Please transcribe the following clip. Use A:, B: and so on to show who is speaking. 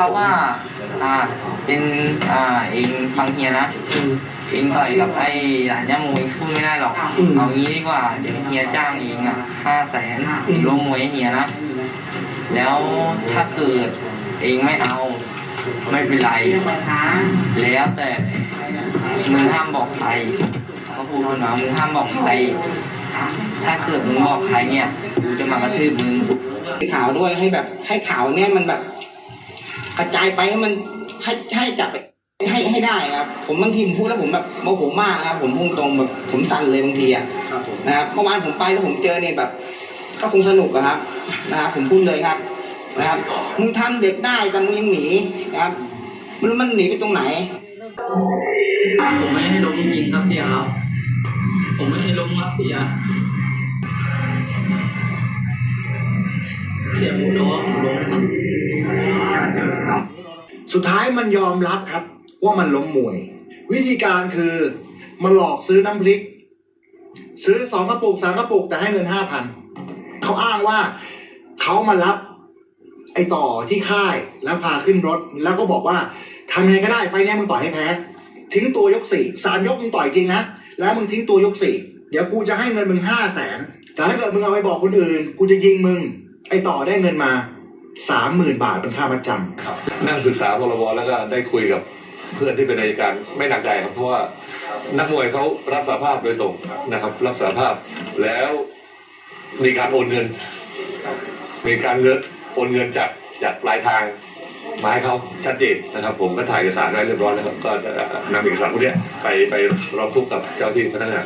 A: เขาว่า อ่า เป็นอ่าเองฟังเฮียนะ
B: อืม
A: เองต่อยกับไอ้หลานย่าโมเองสู้ไม่ได้หรอก
B: อืม
A: เอางี้ดีกว่าเดี๋ยวเฮียจ้างเองอะห้าแสนเองลงมวยให้เฮียนะ แล้วถ้าเกิดเองไม่เอาไม่เป็นไร แล้วแต่มึงห้ามบอกใครเขาพูดขึ้นมามึงห้ามบอกใคร ถ้าเกิดมึงบอกใครเนี่ยกูจะมากระทืบมึง
B: ข่าวด้วยให้แบบให้ข่าวเนี่ยมันแบบ กระจายไปให้มันให้ให้จับไปให้ให้ได้ครับ ผมบางทีผมพูดแล้วผมแบบโมโหมากนะครับ ผมพุ่งตรงแบบผมสั่นเลยบางทีอะนะครับเมื่อวานผมไปแล้วผมเจอเนี่ยแบบ ก็คงสนุกอะครับนะครับผมพูดเลยครับนะครับมึงทำเด็กได้แต่มึงยังหนีนะครับไม่รู้มันหนีไปตรงไหน
A: ผมไม่ให้ล้มจริงๆครับเสียครับ ผมไม่ให้ล้มครับเสียเสียหมูโดนผมล้มครับ
C: สุดท้ายมันยอมรับครับ ว่ามันล้มมวย วิธีการคือมาหลอกซื้อน้ำพริก ซื้อสองกระปุกสามกระปุกแต่ให้เงินห้าพันเขาอ้างว่าเขามารับไอ้ต่อที่ค่ายแล้วพาขึ้นรถ แล้วก็บอกว่าทำยังไงก็ได้ไฟล์เนี้ยมึงต่อยให้แพ้ทิ้งตัวยกสี่สามยกมึงต่อยจริงนะแล้วมึงทิ้งตัวยกสี่เดี๋ยวกูจะให้เงินมึงห้าแสนแต่ถ้าเกิดมึงเอาไปบอกคนอื่น กูจะยิงมึงไอ้ต่อได้เงินมา สามหมื่นบาทเป็นค่ามัดจำ
D: นั่งศึกษาพรบแล้วก็ได้คุยกับเพื่อนที่เป็นอัยการไม่หนักใจครับเพราะว่านักมวยเขารับสาภาพโดยตรงนะครับ รับสาภาพแล้วมีการโอนเงิน มีการเงินโอนเงินจากจากปลายทางมาให้เขาชัดเจนนะครับ ผมก็ถ่ายเอกสารไว้เรียบร้อยแล้วครับก็นำเอกสารพวกนี้ไปไปร้องทุกข์กับเจ้าที่พนักงาน